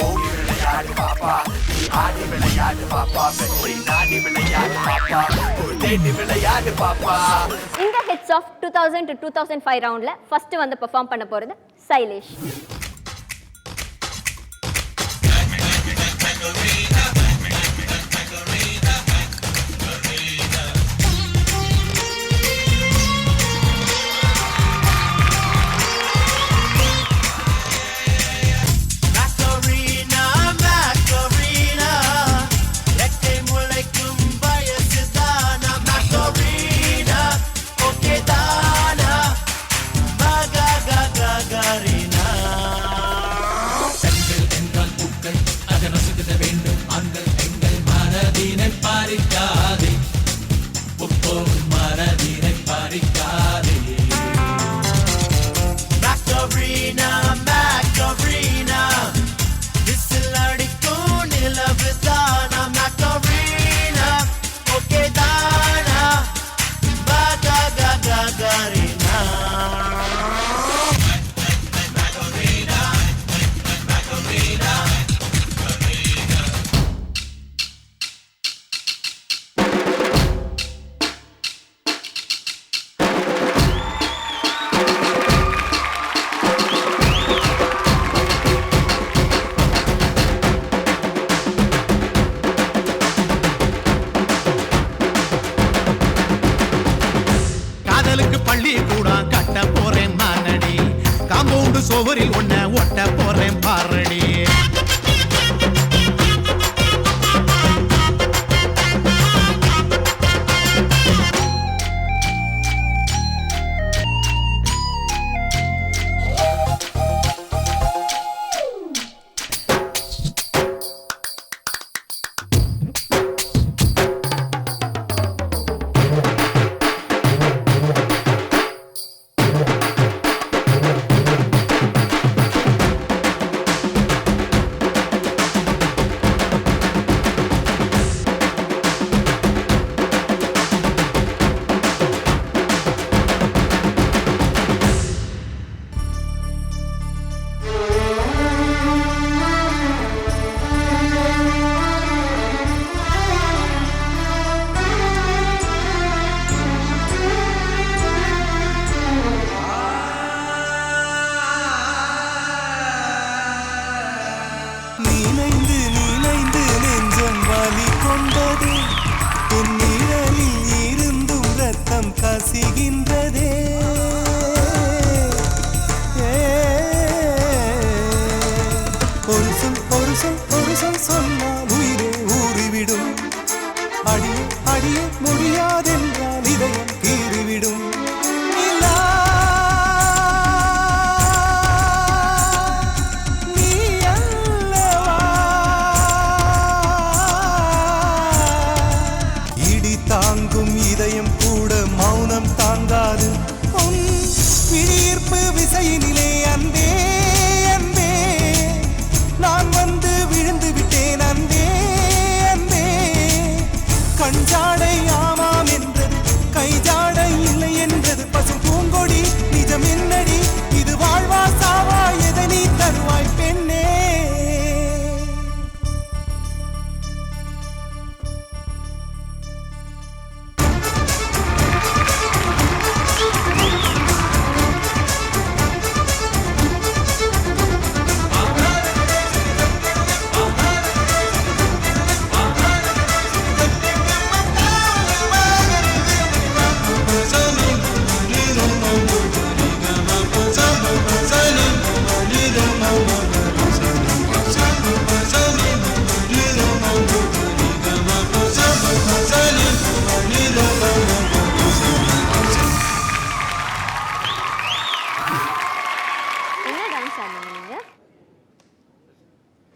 ஓடி விளையாடு பாப்பா நீ ஆடி விளையாடு பாப்பா வெற்றி நாடி விளையாடு பாப்பா தேடி விளையாடு பாப்பா இந்த hits of two thousand to two thousand five ரவுண்டில் ஃபஸ்ட்டு வந்து பெர்ஃபார்ம் பண்ண போகிறது சைலேஷ். பள்ளி கூட கட்ட போறேன் மானடி. காம்பவுண்டு சுவரில் ஒன்ன ஒட்ட போறேன் பாரடி.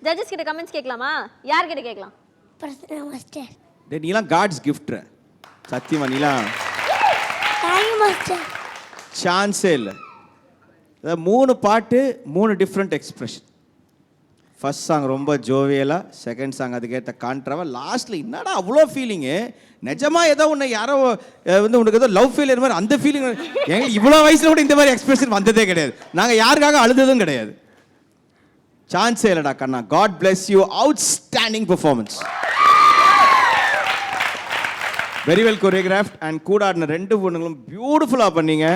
ஜட்ஜஸ் கிட்ட கமெண்ட்ஸ் கேட்கலாமா? யார் கிட்ட கேட்கலாம்? பிரசன்னா மாஸ்டர் டேய் நீலாம் காட்ஸ் கிஃப்ட்ரு சத்தியமா நீலாம். தேங்க்யூ மாஸ்டர் சான்ஸே இல்லை. மூணு பாட்டு மூணு டிஃப்ரெண்ட் எக்ஸ்பிரஷன் ஃபர்ஸ்ட் சாங் ரொம்ப ஜோவியலாக செகண்ட் சாங் அதுக்கேற்ற கான்ட்ராவா லாஸ்ட்டில் என்னடா அவ்வளோ ஃபீலிங்கு நிஜமா ஏதோ உன்னை யாரோ வந்து உனக்கு ஏதோ லவ் ஃபெயிலியர் மாதிரி அந்த ஃபீலிங் எங்களுக்கு இவ்வளோ வயசுல கூட இந்த மாதிரி எக்ஸ்பிரஷன் வந்ததே கிடையாது. நாங்கள் யாருக்காக அழுததும் கிடையாது. சான்ஸே இல்லடா கண்ணா. God bless you outstanding performance very well choreographed and கூட ஆடின ரெண்டு பொண்ணுங்களும் பியூட்டிஃபுல்லாக பண்ணீங்க.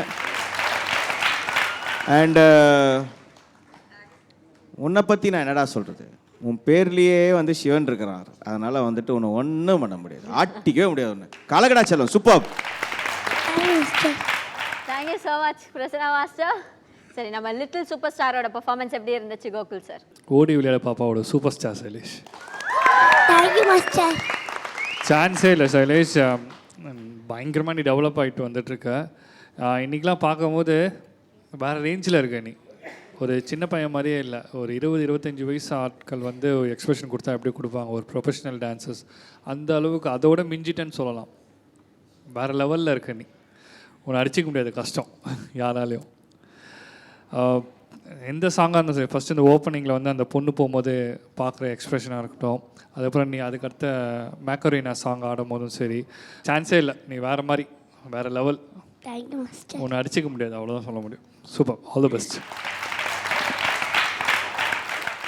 அண்ட் uh, உன்னை பற்றி நான் என்னடா சொல்கிறது உன் பேர்லேயே வந்து சிவன் இருக்கிறார். அதனால் வந்துட்டு ஒன்று ஒன்றும் பண்ண முடியாது. ஆட்டிக்கவே முடியாது ஒன்று கலகடா செல்லம். Super thank you so much Prasanna master சரி நம்ம லிட்டில் சூப்பர் ஸ்டாரோட பெர்ஃபார்மன்ஸ் எப்படி இருந்துச்சு கோகுல் சார் ஓடி விளையாட பாப்பாவோட super star Shailesh thank you master சான்ஸே இல்லை சைலேஷ். பயங்கரமாக நீ டெவலப் ஆகிட்டு வந்துட்டுருக்க. இன்றைக்கெலாம் பார்க்கும்போது வேறு ரேஞ்சில் இருக்க நீ. ஒரு சின்ன பையன் மாதிரியே இல்லை. ஒரு இருபது இருபத்தஞ்சி வயசு ஆட்கள் வந்து எக்ஸ்பிரஷன் கொடுத்தா எப்படி கொடுப்பாங்க? ஒரு ப்ரொஃபஷனல் டான்சர்ஸ் அந்த அளவுக்கு அதோட மிஞ்சிட்டேன்னு சொல்லலாம். வேறு லெவலில் இருக்க நீ. உன்னை அடிச்சிக்க முடியாது கஷ்டம். யாராலையும். எந்த சாங்காக இருந்தாலும் சரி ஃபஸ்ட்டு இந்த ஓப்பனிங்கில் வந்து அந்த பொண்ணு போகும்போது பார்க்குற எக்ஸ்ப்ரெஷனாக இருக்கட்டும். அதுக்கப்புறம் நீ அதுக்கடுத்த மேக்கரீனா சாங் ஆடும் போதும் சரி சான்ஸே இல்லை. நீ வேறு மாதிரி வேறு லெவல் உன்னை அடிச்சிக்க முடியாது அவ்வளோதான் சொல்ல முடியும். Super all the best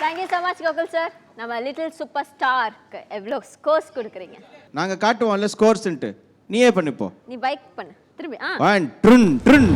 thank you so much Gokul sir நம்ம லிட்டில் சூப்பர் ஸ்டார்க்கு எவ்வளோ ஸ்கோர்ஸ் கொடுக்குறீங்க? நாங்கள் காட்டுவோம்ல ஸ்கோர்ஸ்ன்ட்டு நீயே பண்ணிப்போ. நீ பைக் பண்ணு. திரும்பி ஆ. ஒன் ட்ருன் ட்ருன்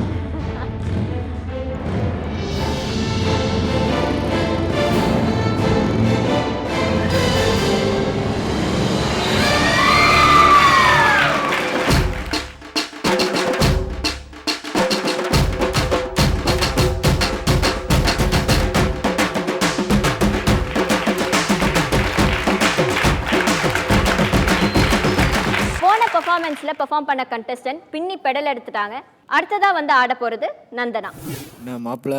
பெர்ஃபார்மன்ஸில் பெர்ஃபார்ம் பண்ண கண்டஸ்டன்ட் பின்னி பெடல் எடுத்துட்டாங்க. அடுத்ததாக வந்து ஆட போகிறது நந்தனா. என்ன மாப்பிள்ள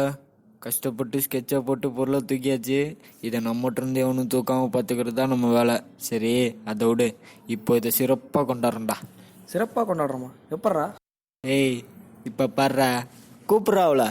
கஷ்டப்பட்டு ஸ்கெட்சை போட்டு பொருளை தூக்கியாச்சு? இதை நம்மகிட்ட இருந்து எவனும் தூக்காமல் பார்த்துக்கிறது தான் நம்ம வேலை. சரி அதை விடு. இப்போ இதை சிறப்பாக கொண்டாடுறேன்டா. சிறப்பாக கொண்டாடுறோமா? எப்பட்றா? ஏய் இப்போ பாடுறா. கூப்பிட்றா அவளை.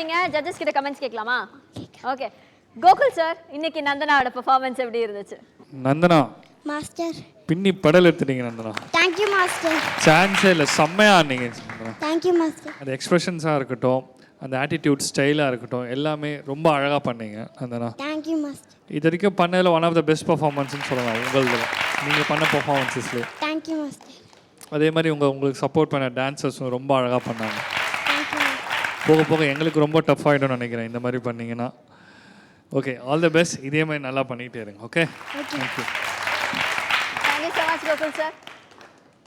இருக்கீங்க? ஜட்ஜஸ் கிட்ட கமெண்ட்ஸ் கேட்கலாமா? ஓகே கோகுல் சார் இன்னைக்கு நந்தனாவோட பர்ஃபார்மன்ஸ் எப்படி இருந்துச்சு? நந்தனா மாஸ்டர் பின்னி படல் எடுத்துட்டீங்க நந்தனா. தேங்க்யூ மாஸ்டர் சான்ஸே இல்லை செம்மையா ஆனீங்க தேங்க்யூ மாஸ்டர் அந்த எக்ஸ்பிரஷன்ஸாக இருக்கட்டும் அந்த ஆட்டிடியூட் ஸ்டைலாக இருக்கட்டும் எல்லாமே ரொம்ப அழகாக பண்ணீங்க நந்தனா. தேங்க்யூ மாஸ்டர் இது வரைக்கும் பண்ணதில் ஒன் ஆஃப் த பெஸ்ட் பர்ஃபார்மன்ஸ்னு சொல்லலாம் உங்களதில் நீங்கள் பண்ண பர்ஃபார்மன்ஸஸ்லேயே தேங்க்யூ மாஸ்டர் அதே மாதிரி உங்கள் உங்களுக்கு சப்போர்ட் பண்ண டான்சர்ஸும் ரொம்ப அழகாக பண்ணாங்க. போக போக எங்களுக்கு ரொம்ப டஃப் ஆகிடும்னு நினைக்கிறேன். இந்த மாதிரி பண்ணீங்கன்னா. ஓகே ஆல் தி பெஸ்ட் இதே மாதிரி நல்லா பண்ணிகிட்டே இருங்க okay thank you thank you so much Gokul sir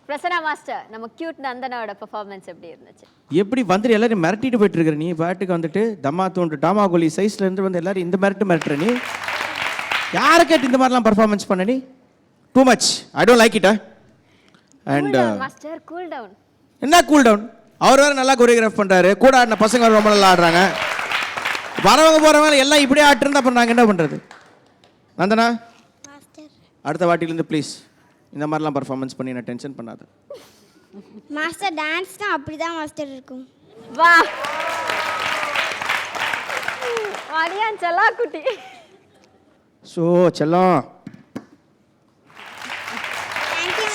Prasanna master நம்ம கியூட் நந்தனாவோட பர்ஃபார்மன்ஸ் எப்படி இருந்துச்சு? எப்படி வந்துட்டு எல்லாரும் மிரட்டிட்டு போயிட்டு இருக்கிற நீ? பாட்டுக்கு வந்துட்டு தம்மா தோண்டு டாமா கோலி சைஸ்ல இருந்து வந்து எல்லாரும் இந்த மிரட்டு மிரட்டுற நீ? யாரை கேட்டு இந்த மாதிரிலாம் பர்ஃபார்மன்ஸ் பண்ண நீ? Too much I don't like it and master cool down என்ன கூல் டவுன் அவர் வேற நல்லா கொரியோகிராஃப் பண்றாரு. கூட ஆடின பசங்க ரொம்ப நல்லா ஆடுறாங்க. வரவங்க போறவங்க எல்லாம் இப்படியே ஆட்டிருந்தா அப்புறம் நாங்கள் என்ன பண்றது? நந்தனா? மாஸ்டர் அடுத்த வாட்டிலேருந்து ப்ளீஸ் இந்த மாதிரிலாம் பர்ஃபார்மன்ஸ் பண்ணி நான் டென்ஷன் பண்ணாத. மாஸ்டர் டான்ஸ்னா அப்படி தான் மாஸ்டர் இருக்கும். வா. மடியான் செல்லா குட்டி ஸோ செல்லம்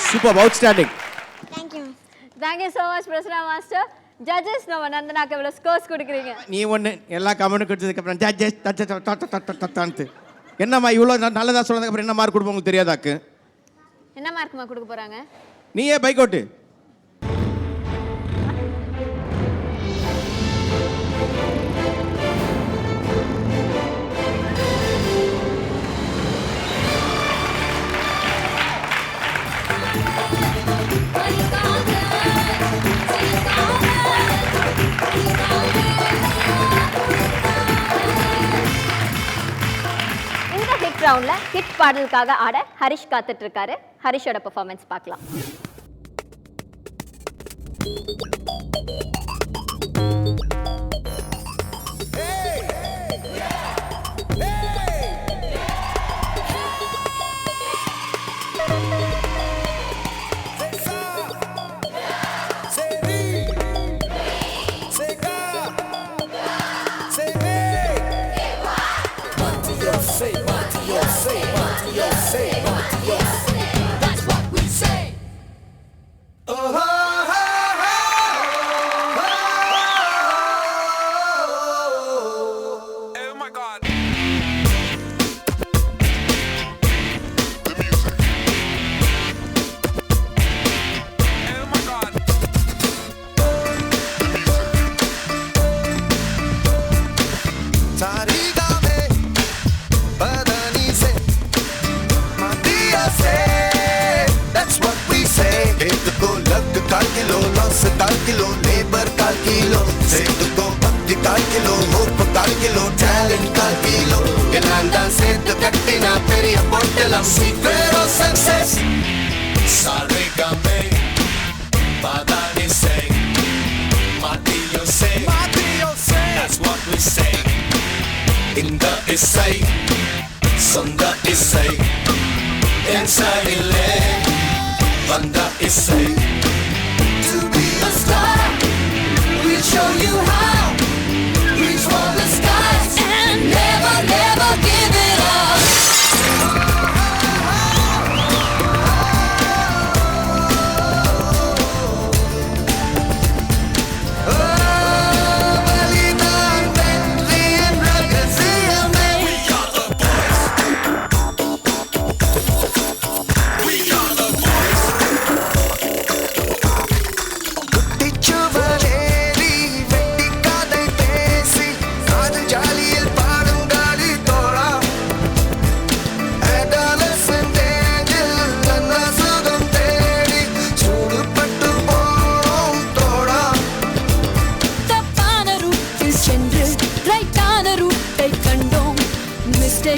super outstanding thank you so much Prasanna master judges நம்ம நந்தனாக்கு எவ்வளோ ஸ்கோர்ஸ் கொடுக்குறீங்க. நீ ஒன்று எல்லா கமெண்ட் கொடுத்ததுக்கப்புறம் ஜட்ஜஸ் தத்தான்ட்டு என்னம்மா இவ்வளோ நல்லதாக சொன்னதுக்கப்புறம் என்ன மார்க் கொடுப்போம் உங்களுக்கு தெரியாதாக்கு? என்ன மார்க்மா கொடுக்க போறாங்க? நீயே பைக் ஓட்டு. ரவுண்ட்ல ஹிட் பாடலுக்காக ஆட ஹரிஷ் காத்துட்டு இருக்காரு. ஹரிஷோட பெர்ஃபார்மன்ஸ் பார்க்கலாம். இந்த இசை சொந்த இசை என் சைடிலே வந்த இசை To be a star We'll show you how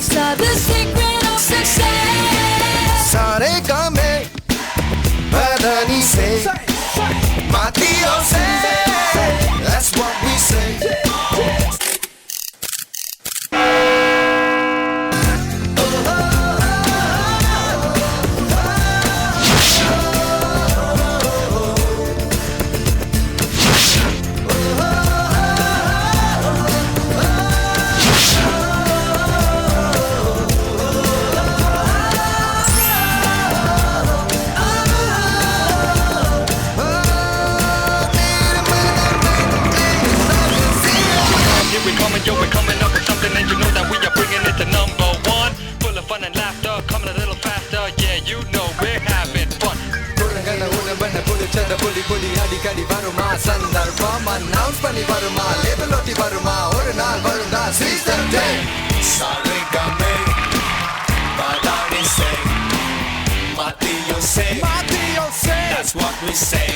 saw the secret of success. Sare come Madani say, Matio say, that's what coming, yo, we're coming up with something, and you know that we are bringing it to number one. Full of fun and laughter, coming a little faster, yeah, you know we're having fun. புலி புலி அடிக்கடி வருமா சந்தர்ப்பம் announce பண்ணி வருமா label ஒட்டி வருமா ஒரு நாள் வரும் தான் சீசன் டே சாரி கமே பாடாடி சே மாத்தியோ சே மாத்தியோ சே That's what we say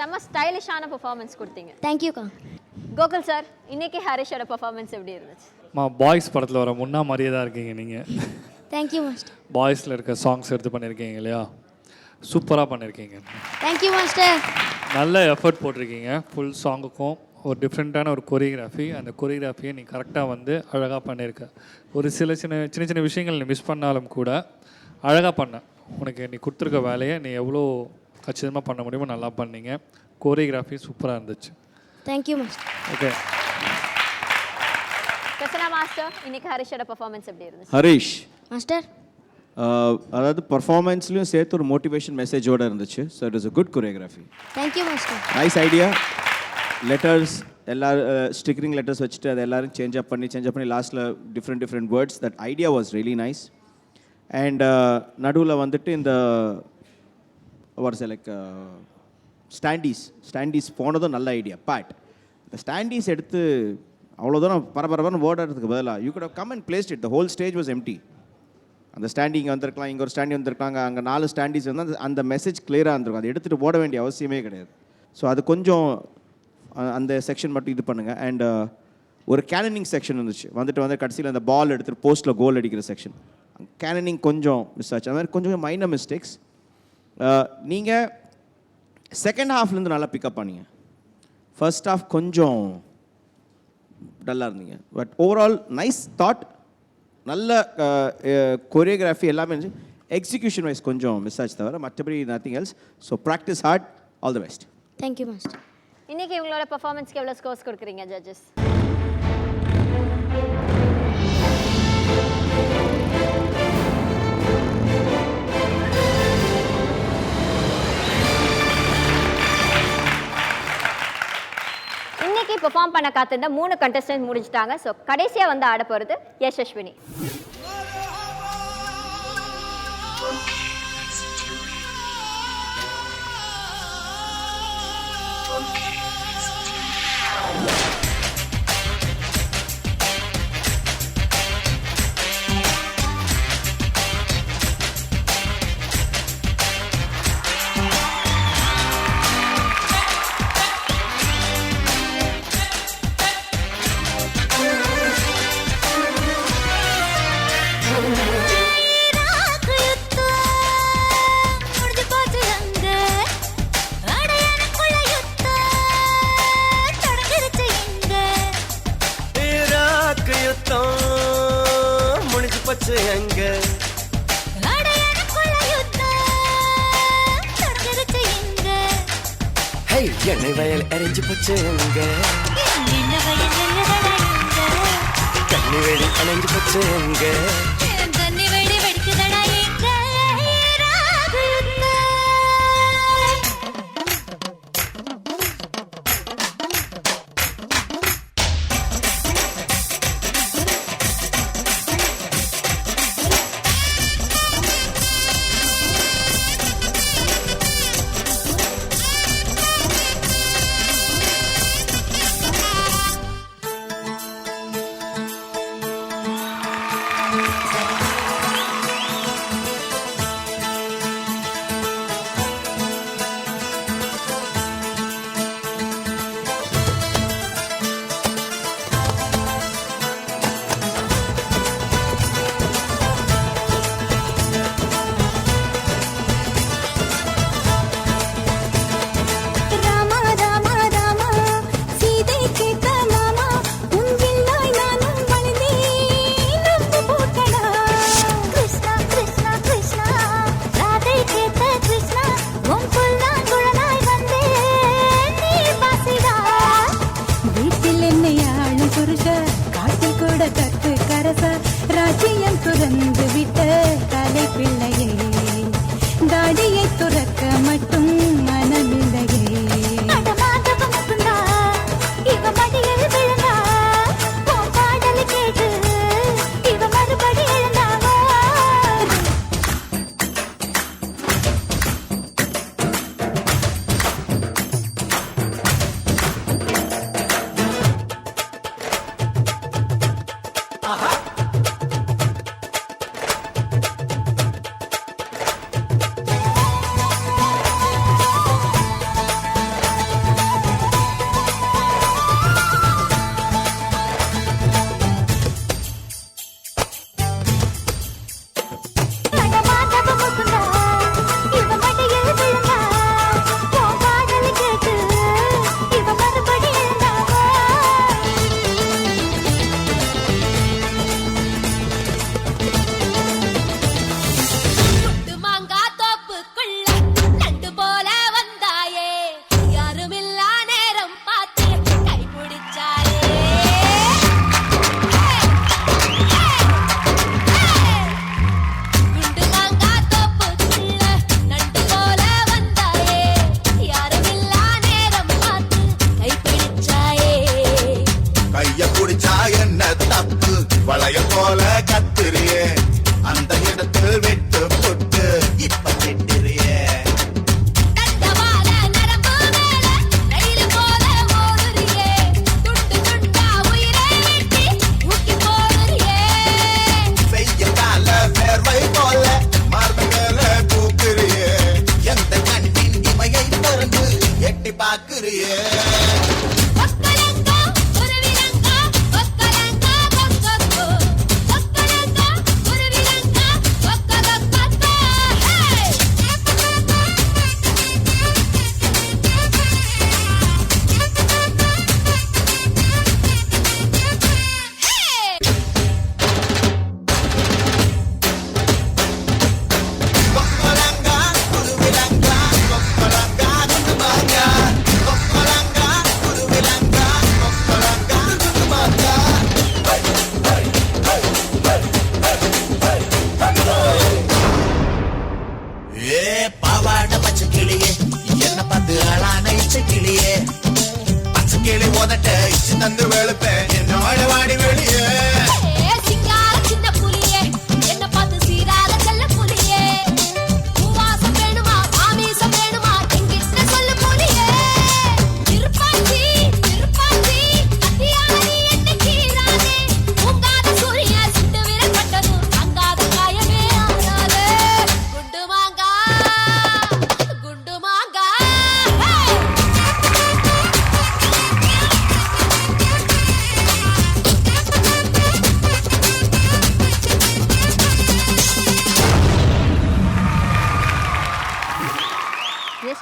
செம்ம ஸ்டைலிஷான பெர்ஃபார்மன்ஸ் கொடுத்தீங்க. தேங்க்யூக்கா கோகுல் சார் இன்னைக்கு ஹரிஷோட பெர்ஃபார்மன்ஸ் எப்படி இருந்துச்சு? மா பாய்ஸ் படத்தில் வர முன்னா மாதிரியே தான் இருக்கீங்க நீங்கள் தேங்க்யூ மாஸ்டர் பாய்ஸில் இருக்க சாங்ஸ் எடுத்து பண்ணியிருக்கீங்க இல்லையா? சூப்பராக பண்ணியிருக்கீங்க தேங்க்யூ மாஸ்டர் நல்ல எஃபர்ட் போட்டிருக்கீங்க. ஃபுல் சாங்குக்கும் ஒரு டிஃப்ரெண்ட்டான ஒரு கொரியோகிராஃபி அந்த கொரியோகிராஃபியை நீ கரெக்டாக வந்து அழகாக பண்ணியிருக்க ஒரு சில சின்ன சின்ன சின்ன விஷயங்கள் நீ மிஸ் பண்ணாலும் கூட அழகாக பண்ண. உனக்கு நீ கொடுத்துருக்க வேலையை நீ எவ்வளோ கச்சிதமாக பண்ண முடியுமோ நல்லா பண்ணீங்க. கோரியோகிராஃபி சூப்பராக இருந்துச்சு. Thank you master okay Prasanna master இன்னைக்கு ஹரிஷோட பெர்ஃபார்மன்ஸ் எப்படி இருந்துச்சு? ஹரிஷ். மாஸ்டர் அதாவது பர்ஃபார்மன்ஸ்லையும் சேர்த்து ஒரு மோட்டிவேஷன் மெசேஜோடு இருந்துச்சு. So it is a good choreography thank you master nice idea letters எல்லாரும் ஸ்டிக்கரிங் லெட்டர்ஸ் வச்சுட்டு அதை எல்லாரும் சேஞ்ச் அப் பண்ணி சேஞ்ச் அப் பண்ணி லாஸ்ட்டில் different different words that idea was really nice and நடுவில் வந்துட்டு இந்த வாட்ஸ் லைக் ஸ்டாண்டீஸ் ஸ்டாண்டீஸ் போனதும் நல்ல ஐடியா பாட் இந்த ஸ்டாண்டீஸ் எடுத்து அவ்வளோ தூரம் பரபரப்பான ஓடுறதுக்கு பதிலாக you could come and placed it the whole stage was empty அந்த ஸ்டாண்டிங் வந்திருக்கலாம் இங்கே ஒரு ஸ்டாண்டி வந்திருக்காங்க அங்கே நாலு ஸ்டாண்டிஸ் வந்து அந்த அந்த மெசேஜ் கிளியராக இருந்திருக்கும். அதை எடுத்துகிட்டு ஓட வேண்டிய அவசியமே கிடையாது. ஸோ அது கொஞ்சம் அந்த செக்ஷன் மட்டும் இது பண்ணுங்கள் அண்ட் uh, ஒரு கேனனிங் செக்ஷன் இருந்துச்சு. வந்துட்டு வந்து கடைசியில் அந்த பால் எடுத்துகிட்டு போஸ்ட்டில் கோல் அடிக்கிற செக்ஷன் கேனனிங் கொஞ்சம் மிஸ் ஆச்சு. அது மாதிரி கொஞ்சம் மைனர் மிஸ்டேக்ஸ் நீங்கள் செகண்ட் ஹாஃப்லேருந்து நல்லா பிக்கப் பண்ணீங்க. ஃபர்ஸ்ட் ஹாஃப் கொஞ்சம் டல்லாக இருந்தீங்க. பட் ஓவரால் நைஸ் தாட் நல்ல கொரியோகிராஃபி எல்லாமே இருந்துச்சு. எக்ஸிக்யூஷன் வைஸ் கொஞ்சம் மிஸ் ஆச்சு தவிர மற்றபடி nothing else so practice hard all the best thank you master இன்னைக்கு இவங்களோட பர்ஃபார்மன்ஸ்க்கு எவ்வளோ ஸ்கோர்ஸ் கொடுக்குறீங்க ஜட்ஜஸ் இன்னைக்கு பெர்ஃபார்ம் பண்ண காத்திருந்த மூணு கண்டஸ்டன்ட் முடிஞ்சிட்டாங்க. ஸோ கடைசியாக வந்து ஆட போகிறது யசஸ்வினி எரிஞ்சு போச்சு எங்க கண்ணி வெடி அணைஞ்சு போச்சு எங்க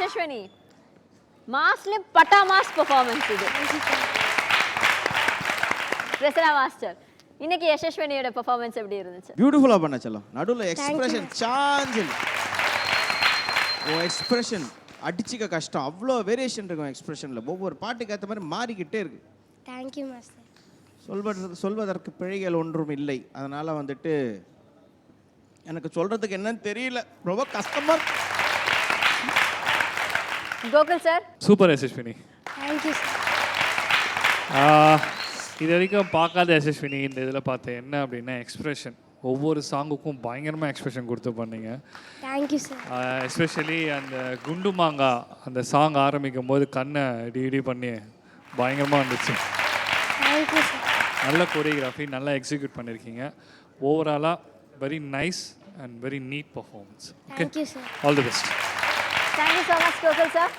யசஸ்வினி மாஸ்ல பட்டா மாஸ் பெர்ஃபார்மன்ஸ் இது பிரசனா மாஸ்டர் இன்னைக்கு யசஸ்வினியோட பெர்ஃபார்மன்ஸ் எப்படி இருந்துச்சு பியூட்டிஃபுல்லாக பண்ண செல்லம் நடுவில் எக்ஸ்பிரஷன் இல்லை உன் எக்ஸ்பிரஷன் அடிச்சிக்க கஷ்டம் அவ்வளோ வேரியேஷன் இருக்கும் எக்ஸ்பிரஷனில் ஒவ்வொரு பாட்டுக்கு ஏற்ற மாதிரி மாறிக்கிட்டே இருக்கு தேங்க்யூ மாஸ்டர் சொல்வதற்கு சொல்வதற்கு பிழைகள் ஒன்றும் இல்லை. அதனால் வந்துட்டு எனக்கு சொல்கிறதுக்கு என்னன்னு தெரியல. ரொம்ப கஷ்டமாக Gokul sir. Super Yashaswini. Thank you இது வரைக்கும் பார்க்காத யசஸ்வினி இந்த இதில் பார்த்தேன் என்ன அப்படின்னா எக்ஸ்பிரஷன் ஒவ்வொரு சாங்குக்கும் பயங்கரமாக எக்ஸ்பிரஷன் கொடுத்து பண்ணீங்க. தேங்க்யூ சார் எஸ்பெஷலி அந்த குண்டு மாங்கா அந்த சாங் ஆரம்பிக்கும் போது கண்ணை இடி இடி பண்ணி பயங்கரமாக இருந்துச்சு. நல்ல கொரியோகிராஃபி நல்லா எக்ஸிக்யூட் பண்ணியிருக்கீங்க ஓவராலாக very nice and very neat performance okay all the best thank you so much Gokul sir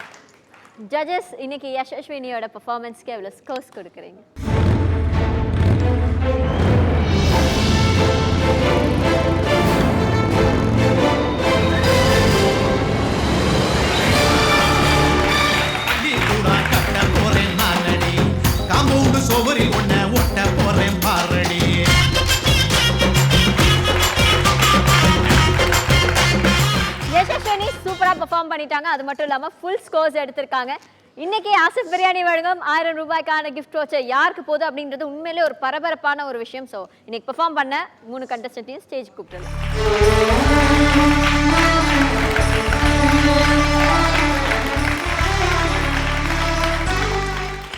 judges இன்னைக்கு யஷஸ்வினியோட பர்ஃபார்மன்ஸ்க்கு எவ்வளோ ஸ்கோர்ஸ் கொடுக்குறீங்க சோவரில் ஒன்ன பெர்ஃபார்ம் பண்ணிட்டாங்க. அது மட்டும் இல்லாமல் ஃபுல் ஸ்கோர்ஸ் எடுத்திருக்காங்க. இன்னைக்கு ஆசிப் பிரியாணி வழங்கும் ஆயிரம் ரூபாய்க்கான கிஃப்ட் வச்ச யாருக்கு போதும் அப்படின்றது உண்மையிலே ஒரு பரபரப்பான ஒரு விஷயம். ஸோ இன்னைக்கு பெர்ஃபார்ம் பண்ண மூணு கண்டஸ்டன்ட்டையும் ஸ்டேஜ் கூப்பிட்டுருந்தேன்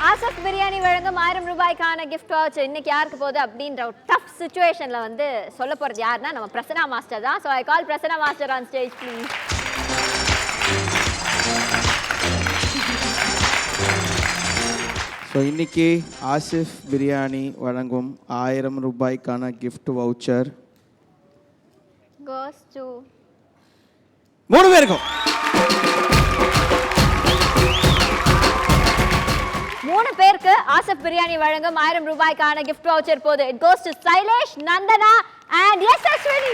ஆசப் பிரியாணி வழங்கும் ஆயிரம் ரூபாய்க்கான கிஃப்ட் வவுச்சர் இன்னைக்கு யாருக்கு போகுது அப்படின்ற ஒரு டஃப் சுச்சுவேஷனில் வந்து சொல்ல போகிறது யாருன்னா நம்ம பிரசனா மாஸ்டர் தான். So I call Prasanna master on stage please so இன்னைக்கு ஆசிஃப் பிரியாணி வழங்கும் ஆயிரம் ரூபாய்க்கான கிஃப்ட் வவுச்சர் மூணு பேருக்கும். மூணு பேருக்கு ஆசப் பிரியாணி வழங்கும் ஆயிரம் ரூபாய்க்கான கிஃப்ட் வவுச்சர் போகுது it goes to Shailesh Nandana and Yashaswini